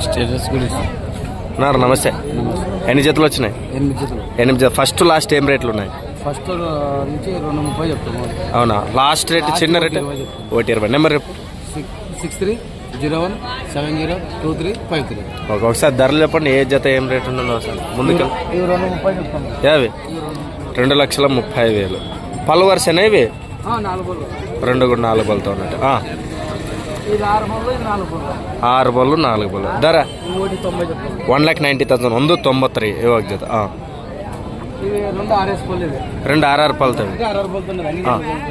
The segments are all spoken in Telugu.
స్టేటస్ గురించి? నారు నమస్తే. ఎన్ని జతలు వచ్చినాయి? ఎనిమిది జతలు. ఎనిమిది జత ఫస్ట్ లాస్ట్ ఏం రేట్లు ఉన్నాయి? ఫస్ట్ నుంచి రెండు ముప్పై చెప్తాము అవునా? లాస్ట్ రేట్ చిన్న రేట్. ఒకటి ఇరవై. నెంబర్ చెప్పు. Six three zero one seven zero two three five three. ఒక- ఒకసారి ధరలు చెప్పండి ఏ జత ఏం రేట్ ఉందో అసలు ముందుకు. రెండు ముప్పై చెప్తాము ఇవి రెండు లక్షల ముప్పై వేలు. పలు వరుసనే ఇవి? రెండు కూడా నాలుగు బలతో ఉన్నట్టు. ఆ, ఇది ఆరు బళ్ళు ఇది నాలుగు బళ్ళు ఆరు బళ్ళు నాలుగు బళ్ళు ధర ఇవి ఒకటి తొంభై చెప్తాము వన్ ల్యాక్ నైంటీ థౌసండ్ ಒಂದು ತೊಂಬತ್ತು ರೀ ಇವಾಗ ಜೊತೆ ಹಾಂ ఇవి రెండు ఆర్ఎస్ బళ్ళు ఇవి రెండు ఆరు ఆరు పలుతాయి ఇంకా ఆరు బళ్ళు అన్ని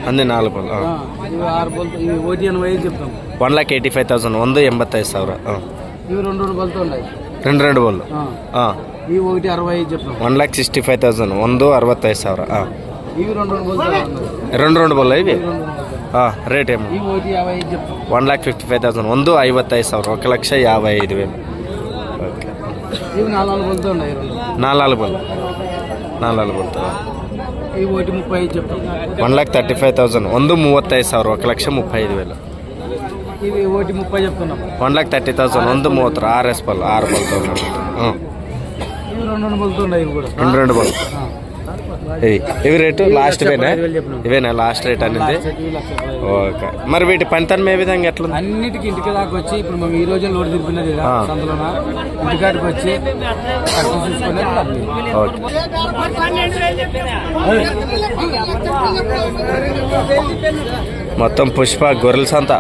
అంది నాలుగు పళ్ళు ఆ, ఇవి ఆరు బళ్ళు ఇవి ఒకటి ఎనభై ఐదు చెప్తాము one lakh eighty five thousand ಒಂದು ಎಂಬತ್ತೈದು ಸಾವಿರ ಹಾಂ ఇవి రెండు రెండు బళ్ళతో ఉన్నాయి రెండు రెండు బళ్ళు ఆ, ಹಾಂ ఇవి ఒకటి అరవై ఐదు చెప్తాము one lakh sixty five thousand ಒಂದು ಅರವತ್ತೈದು ಸಾವಿರ ಹಾಂ ఇవి రెండు రెండు బళ్ళతో ఉన్నాయి రెండు రెండు బళ్ళు ఇవి ఇవి రెండు రెండు బళ్ళతో ಹಾಂ ರೇಟ್ ఏమో ఇవి ఒకటి యాభై ఐదు చెప్తాం one lakh fifty five thousand ಒಂದು ಐವತ್ತೈದು ಸಾವಿರ ఒక లక్ష యాభై ఐదు వేలు ఓకే ఇవి నాలుగు నాలుగు బళ్ళతో ఉన్నాయి ఈ రెండు నాలుగు బళ్ళు నాలుగు బళ్ళు ఇవి ఒకటి ముప్పై ఐదు చెప్తాం one lakh thirty five thousand ಒಂದು ಮೂವತ್ತೈದು ಸಾವಿರ ఒక లక్ష ముప్పై ఐదు వేలు ఇవి ఒకటి ముప్పై చెప్తున్నాం ಒನ್ ಲ್ಯಾಕ್ ತರ್ಟಿ ತೌಸಂಡ್ ಒಂದು ಮೂವತ್ತರ ಆರು ಎಸ್ ಬಲ್ ಆರು ಬಲ್ ತೌಸಂಡ್ ಹ್ಞೂ ఇవి రెండు రెండు బళ్ళతో ఉన్నాయి ఇవి కూడా రెండు రెండు బల్ ఆ. ఇవి ఇవి రేటు లాస్ట్ ఇవేనా. ఇవేనా లాస్ట్ రేట్ అనేది. ఓకే. మరి వీటి పనితనం ఏ విధంగా ఎట్లుంది అన్నిటికీ ఇంటికి దాకా వచ్చి ఇప్పుడు మేము ఈ రోజే లోడ్ తిప్పినది. సందులోన? ఇంటికాడికి వచ్చి మొత్తం పుష్ప గొర్రెల సంత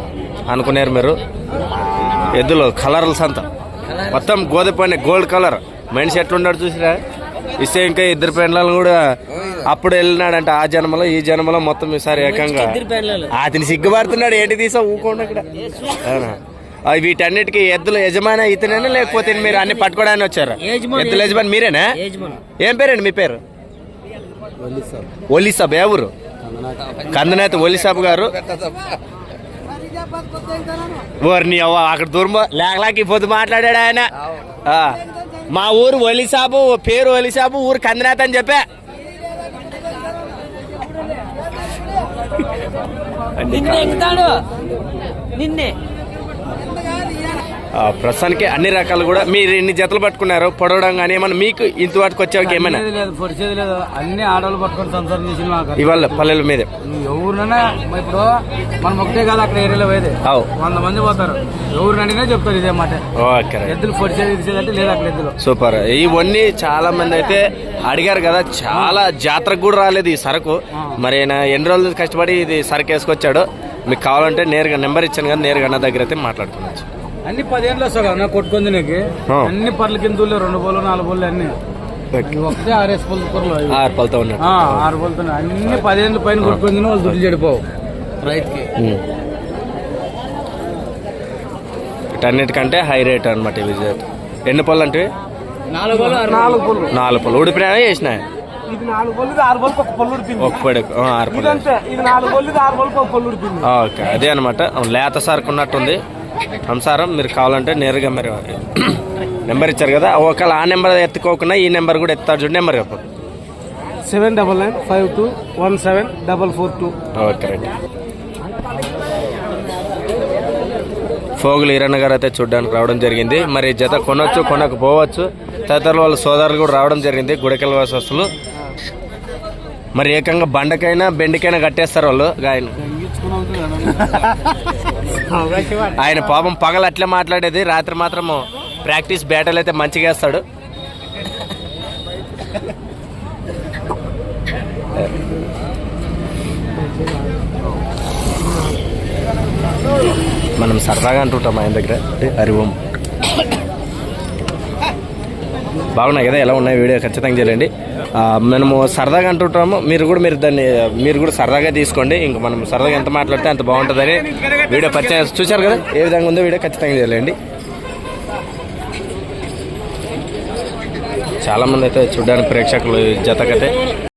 అనుకున్నారు మీరు. ఎద్దులు కలర్ల సంత. మొత్తం గోధుమ గోల్డ్ కలర్. మనిషి ఎట్లున్నాడు చూసిరా? ఇస్తే ఇంకా ఇద్దరు పెండ్లను కూడా అప్పుడు వెళ్ళినాడంట. ఆ జన్మలో ఈ జన్మలో మొత్తం ఈసారి ఏకంగా. అతని సిగ్గుపడుతున్నాడు ఏంటి తీసా ఊకోండి అక్కడ వీటన్నిటికీ ఎద్దుల యజమాని ఇతనేనా లేకపోతే మీరు అన్ని పట్టుకోవడానికి వచ్చారు? ఎద్దుల యజమాని మీరేనా? ఏం పేరండి మీ పేరు? ఒలి సాబ్ ఎవరు? కందనేత ఒలి సాబ్ గారు. ఓర్ని అవ్వ అక్కడ దూరం లేకలాకి పొద్దు మాట్లాడాడు ఆయన. మా ఊరు ఒలిసాబు పేరు ఒలిసాబు ఊరు కందనేత అని చెప్పా. నిన్నే ఎక్కుతాడు. నిన్నే. ప్రస్తుతానికి అన్ని రకాలు కూడా మీరు ఎన్ని జతలు పట్టుకున్నారు పొడవడం కానీ ఏమన్నా మీకు ఇంత వాటికి వచ్చాక ఏమైనా? లేదు అన్ని ఆడవాళ్ళు పట్టుకొని సంసారం చేసిన ఇవాళ పల్లెల మీదే. ఎవరినైనా ఇప్పుడు మనం ఒకటే కాదు అక్కడ ఏరియాలో పోయేది. వంద మంది పోతారు. ఎవరిని అడిగినా చెప్తారు ఇదే మాట. ఓకే. ఎద్దులు పొడిచేది ఇచ్చేదంటే లేదు అక్కడ ఎద్దులు. సూపర్. ఇవన్నీ చాలా మంది అయితే అడిగారు కదా చాలా జాతరకు కూడా రాలేదు ఈ సరుకు. మరి ఆయన ఎన్ని రోజులు కష్టపడి ఇది సరుకు వేసుకొచ్చాడు? మీకు కావాలంటే నేరుగా నెంబర్ ఇచ్చాను కదా నేరుగా అన్న దగ్గర అయితే మాట్లాడుకోవచ్చు. అన్ని పదేళ్ళు వస్తావు కదా కొట్టుకుంది నీకు. అన్ని పర్ల కింద రెండు బోళ్ళు నాలుగు బోళ్ళు అన్ని. ఒకటే ఆర్ఎస్. ఆరు పలుతో ఉన్నట్టు. ఆ, ఆరు అన్ని పదేళ్ళు పైన కొట్టుకుంది వాళ్ళు దుడ్లు చెడిపోవు. రైట్కి ఉమ్. వీటన్నిటికంటే హై రేట్ అనమాట ఇవి. ఎన్ని పళ్ళు అంటే? నాలుగు పళ్ళు ఇది నాలుగు బోళ్ళు. ఇది ఆరు ఒక పళ్ళు ఉడిపింది ఒక పడి ఆ, ఆరు పళ్ళు. ఇదంతే. ఇది నాలుగు బోళ్ళు ఇది ఆరు బోళ్ళకి ఒక పళ్ళు ఉడిపింది ఓకే. అదే అనమాట లేత సరుకు సంసారం మీరు కావాలంటే నేరుగా మరి నెంబర్ ఇచ్చారు కదా ఒకవేళ ఆ నెంబర్ ఎత్తుకోకుండా ఈ నెంబర్ కూడా ఎత్తారు చూడండి నెంబర్ చెప్పండి seven double nine five two one seven double four two. Okay right. ఫోగులు Eeranna గారు అయితే చూడడానికి రావడం జరిగింది. మరి జత కొనొచ్చు కొనకపోవచ్చు. తదితరులు వాళ్ళ సోదరులు కూడా రావడం జరిగింది గుడికెళ్ళ వాసస్తులు. మరి ఏకంగా బండకైనా బెండికైనా కట్టేస్తారు వాళ్ళు. ఆయన ఆయన పాపం పగలు అట్లే మాట్లాడేది. రాత్రి మాత్రము ప్రాక్టీస్ బ్యాటలు అయితే మంచిగా వేస్తాడు. మనం సరదాగా అంటుంటాం ఆయన దగ్గర. హరి ఓం. బాగున్నాయి కదా ఎలా ఉన్నాయి వీడియో ఖచ్చితంగా చేయండి మనము సరదాగా అంటుంటాము మీరు కూడా మీరు దాన్ని మీరు కూడా సరదాగా తీసుకోండి. ఇంకా మనం సరదాగా ఎంత మాట్లాడితే అంత బాగుంటుందని వీడియో పరిచయం చూశారు కదా ఏ విధంగా ఉందో వీడియో ఖచ్చితంగా చేయండి చాలామంది అయితే చూడడానికి ప్రేక్షకులు జతకైతే